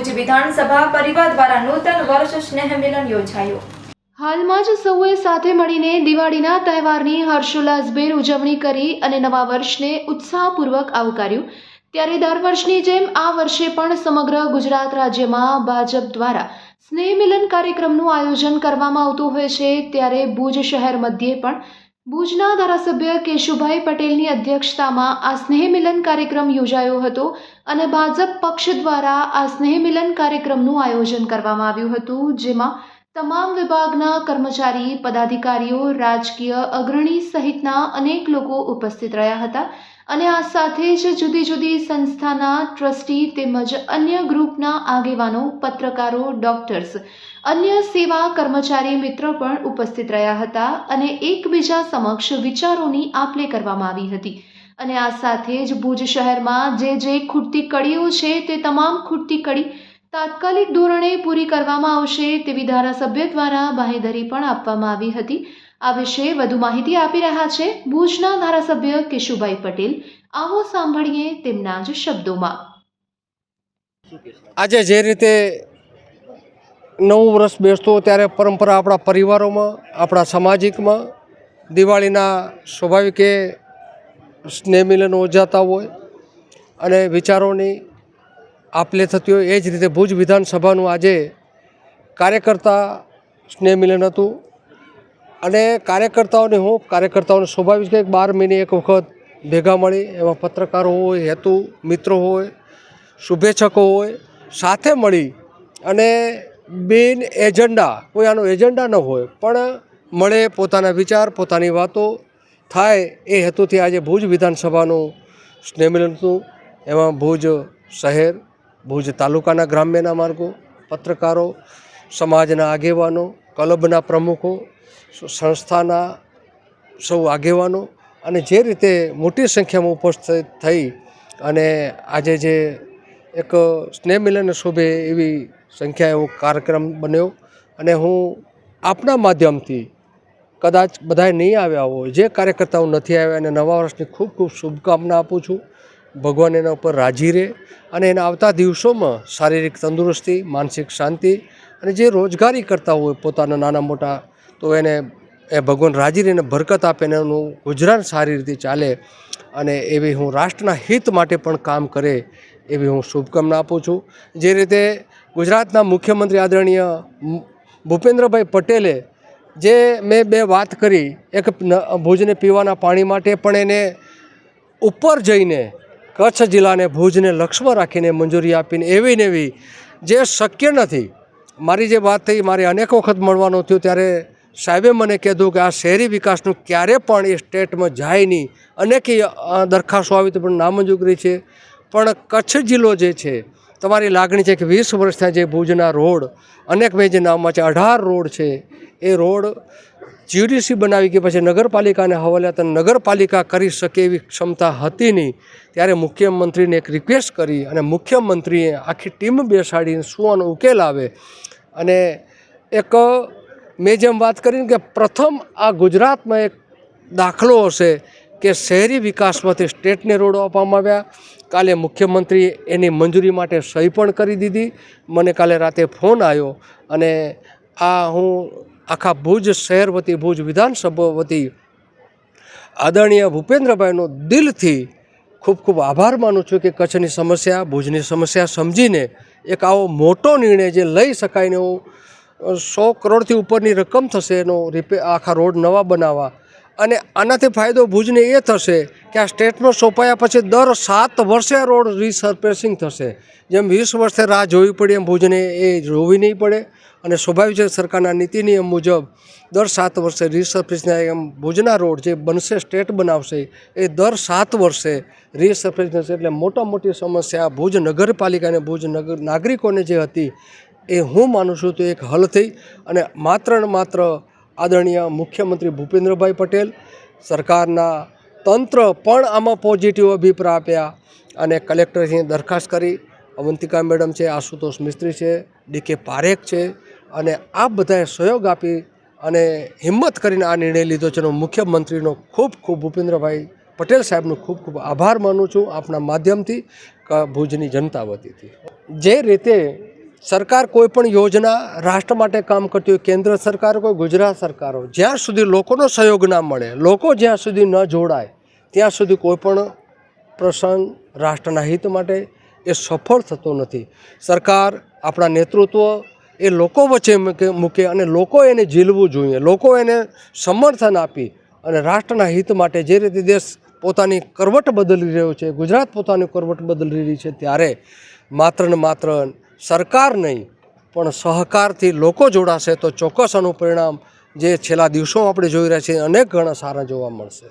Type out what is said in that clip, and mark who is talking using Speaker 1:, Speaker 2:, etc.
Speaker 1: ભુજ વિધાનસભા પરિવાર દ્વારા નૂતન વર્ષ સ્નેહ મિલન યોજાયું. હાલમાં જ સૌએ સાથે મળીને દિવાળીના તહેવારની હર્ષોલ્લાસભેર ઉજવણી કરી અને નવા વર્ષને ઉત્સાહપૂર્વક આવકાર્યું. ત્યારે દર વર્ષની જેમ આ વર્ષે પણ સમગ્ર ગુજરાત રાજ્યમાં ભાજપ દ્વારા સ્નેહ મિલન કાર્યક્રમનું આયોજન કરવામાં આવતું હોય છે. ત્યારે ભુજ શહેર મધ્યે પણ ભુજના ધારાસભ્ય કેશુભાઈ પટેલની અધ્યક્ષતામાં આ સ્નેહ મિલન કાર્યક્રમ યોજાયો હતો અને ભાજપ પક્ષ દ્વારા આ સ્નેહ મિલન કાર્યક્રમનું આયોજન કરવામાં આવ્યું હતું, જેમાં તમામ વિભાગના કર્મચારી, પદાધિકારીઓ, રાજકીય અગ્રણી સહિતના અનેક લોકો ઉપસ્થિત રહ્યા હતા. અને આ સાથે જ જુદી જુદી સંસ્થાના ટ્રસ્ટી તેમજ અન્ય ગ્રુપના આગેવાનો, પત્રકારો, ડોક્ટર્સ, અન્ય સેવા કર્મચારી મિત્રો પણ ઉપસ્થિત રહ્યા હતા અને એકબીજા સમક્ષ વિચારોની આપ લે કરવામાં આવી હતી. અને આ સાથે જ ભુજ શહેરમાં જે જે ખૂટતી કડીઓ છે તે તમામ ખૂટતી કડી તાત્કાલિક ધોરણે પૂરી કરવામાં આવશે તેવી ધારાસભ્ય દ્વારા બાહેધરી પણ આપવામાં આવી હતી. આ વિશે વધુ માહિતી આપી રહ્યા છે ભુજના ધારાસભ્ય કેશુભાઈ પટેલ. આવો સાંભળીએ તેમના જ શબ્દોમાં.
Speaker 2: આજે જે રીતે નવું વર્ષ બેસતું ત્યારે પરંપરા આપણા પરિવારોમાં, આપણા સામાજિકમાં, દિવાળીના સ્વાભાવિકે સ્નેહ મિલનો યોજાતા હોય અને વિચારોની આપલે થતી હોય એ જ રીતે ભુજ વિધાનસભાનું આજે કાર્યકર્તા સ્નેહ મિલન હતું. અને કાર્યકર્તાઓને હું કાર્યકર્તાઓને સ્વાભાવિક છે બાર મહિને એક વખત ભેગા મળી એમાં પત્રકારો હોય, હેતુ મિત્રો હોય, શુભેચ્છકો હોય, સાથે મળી અને બિન એજન્ડા કોઈ આનો એજન્ડા ન હોય, પણ મળે પોતાના વિચાર, પોતાની વાતો થાય એ હેતુથી આજે ભુજ વિધાનસભાનું સ્નેહમિલન હતું. એમાં ભુજ શહેર, ભુજ તાલુકાના ગ્રામ્યના માર્ગો, પત્રકારો, સમાજના આગેવાનો, ક્લબના પ્રમુખો સંસ્થાના સૌ આગેવાનો અને જે રીતે મોટી સંખ્યામાં ઉપસ્થિત થઈ અને આજે જે એક સ્નેહ મિલન શોભે એવી સંખ્યા એવો કાર્યક્રમ બન્યો અને હું આપના માધ્યમથી કદાચ બધાય નહીં આવ્યા હોય, જે કાર્યકર્તાઓ નથી આવ્યા અને નવા વર્ષની ખૂબ ખૂબ શુભકામના આપું છું. ભગવાન એના ઉપર રાજી રહે અને એના આવતા દિવસોમાં શારીરિક તંદુરસ્તી, માનસિક શાંતિ અને જે રોજગારી કરતા હોય પોતાના નાના મોટા તો એને એ ભગવાન રાજી રહીને બરકત આપે ને એનું ગુજરાન સારી રીતે ચાલે અને એવી હું રાષ્ટ્રના હિત માટે પણ કામ કરે એવી હું શુભકામના આપું છું. જે રીતે ગુજરાતના મુખ્યમંત્રી આદરણીય ભૂપેન્દ્રભાઈ પટેલે જે મેં બે વાત કરી, એક ભુજને પીવાના પાણી માટે પણ એને ઉપર જઈને કચ્છ જિલ્લાને ભુજને લક્ષ્યમાં રાખીને મંજૂરી આપીને એવી ને એવી, જે શક્ય નથી. મારી જે વાત થઈ, મારે અનેક વખત મળવાનું થયું ત્યારે સાહેબે મને કીધું કે આ શહેરી વિકાસનું ક્યારે પણ એ સ્ટેટમાં જાય નહીં અનેક દરખાસ્તો આવી તો પણ નામંજૂર છે. પણ કચ્છ જિલ્લો જે છે, તમારી લાગણી છે કે વીસ વર્ષના જે ભુજના રોડ, અનેક મેં જે નામમાં છે, અઢાર રોડ છે, એ રોડ જીડીસી બનાવી કે પછી નગરપાલિકાને હવાલે નગરપાલિકા કરી શકે એવી ક્ષમતા હતી નહીં. ત્યારે મુખ્યમંત્રીને એક રિક્વેસ્ટ કરી અને મુખ્યમંત્રીએ આખી ટીમ બેસાડીને શું આનો ઉકેલ આવે. અને એક મેં જેમ વાત કરીને કે પ્રથમ આ ગુજરાતમાં એક દાખલો હશે કે શહેરી વિકાસમાંથી સ્ટેટને રોડો આપવામાં આવ્યા. કાલે મુખ્યમંત્રીએ એની મંજૂરી માટે સહી પણ કરી દીધી. મને કાલે રાતે ફોન આવ્યો અને આ હું આખા ભુજ શહેર વતી, ભુજ વિધાનસભા વતી આદરણીય ભૂપેન્દ્રભાઈનો દિલથી ખૂબ ખૂબ આભાર માનું છું કે કચ્છની સમસ્યા, ભુજની સમસ્યા સમજીને એક આવો મોટો નિર્ણય જે લઈ શકાય ને એવો સો કરોડથી ઉપરની રકમ થશે એનો રિપે આખા રોડ નવા બનાવવા. અને આનાથી ફાયદો ભુજને એ થશે કે આ સ્ટેટમાં સોંપાયા પછી દર સાત વર્ષે આ રોડ રીસર્ફેસિંગ થશે. જેમ વીસ વર્ષે રાહ જોવી પડી, એમ ભુજને એ જોવી નહીં પડે. અને સ્વાભાવિક છે સરકારના નીતિ નિયમ મુજબ દર સાત વર્ષે રીસર્ફેસના એમ ભુજના રોડ જે બનશે, સ્ટેટ બનાવશે, એ દર સાત વર્ષે રીસર્ફેસ થશે. એટલે મોટા મોટી સમસ્યા ભુજ નગરપાલિકા અને ભુજ નગર નાગરિકોને જે હતી એ હું માનું છું તો એક હલ થઈ અને માત્ર ને માત્ર આદરણીય મુખ્યમંત્રી ભૂપેન્દ્રભાઈ પટેલ સરકારના તંત્ર પણ આમાં પોઝિટિવ અભિપ્રાય આપ્યા અને કલેક્ટરથી દરખાસ્ત કરી. અવંતિકા મેડમ છે, આશુતોષ મિસ્ત્રી છે ડીકે પારેખ છે અને આ બધાએ સહયોગ આપી અને હિંમત કરીને આ નિર્ણય લીધો છે એનો મુખ્યમંત્રીનો ખૂબ ખૂબ ભૂપેન્દ્રભાઈ પટેલ સાહેબનો ખૂબ ખૂબ આભાર માનું છું. આપના માધ્યમથી ભુજની જનતા વતીથી. જે રીતે સરકાર કોઈ પણ યોજના રાષ્ટ્ર માટે કામ કરતી હોય, કેન્દ્ર સરકાર હોય ગુજરાત સરકાર, જ્યાં સુધી લોકોનો સહયોગ ના મળે, લોકો જ્યાં સુધી ન જોડાય, ત્યાં સુધી કોઈ પણ પ્રસંગ રાષ્ટ્રના હિત માટે એ સફળ થતો નથી. સરકાર આપણા નેતૃત્વ એ લોકો વચ્ચે મૂકે અને લોકો એને ઝીલવું જોઈએ, લોકો એને સમર્થન આપી અને રાષ્ટ્રના હિત માટે જે રીતે દેશ પોતાની કરવટ બદલી રહ્યો છે, ગુજરાત પોતાની કરવટ બદલી રહી છે, ત્યારે માત્ર ને માત્ર સરકાર નહીં, પણ સહકારથી લોકો જોડાશે તો ચોક્કસ આનું પરિણામ જે છેલ્લા દિવસો આપણે જોઈ રહ્યા છીએ, અનેક ઘણા સારા જોવા મળશે.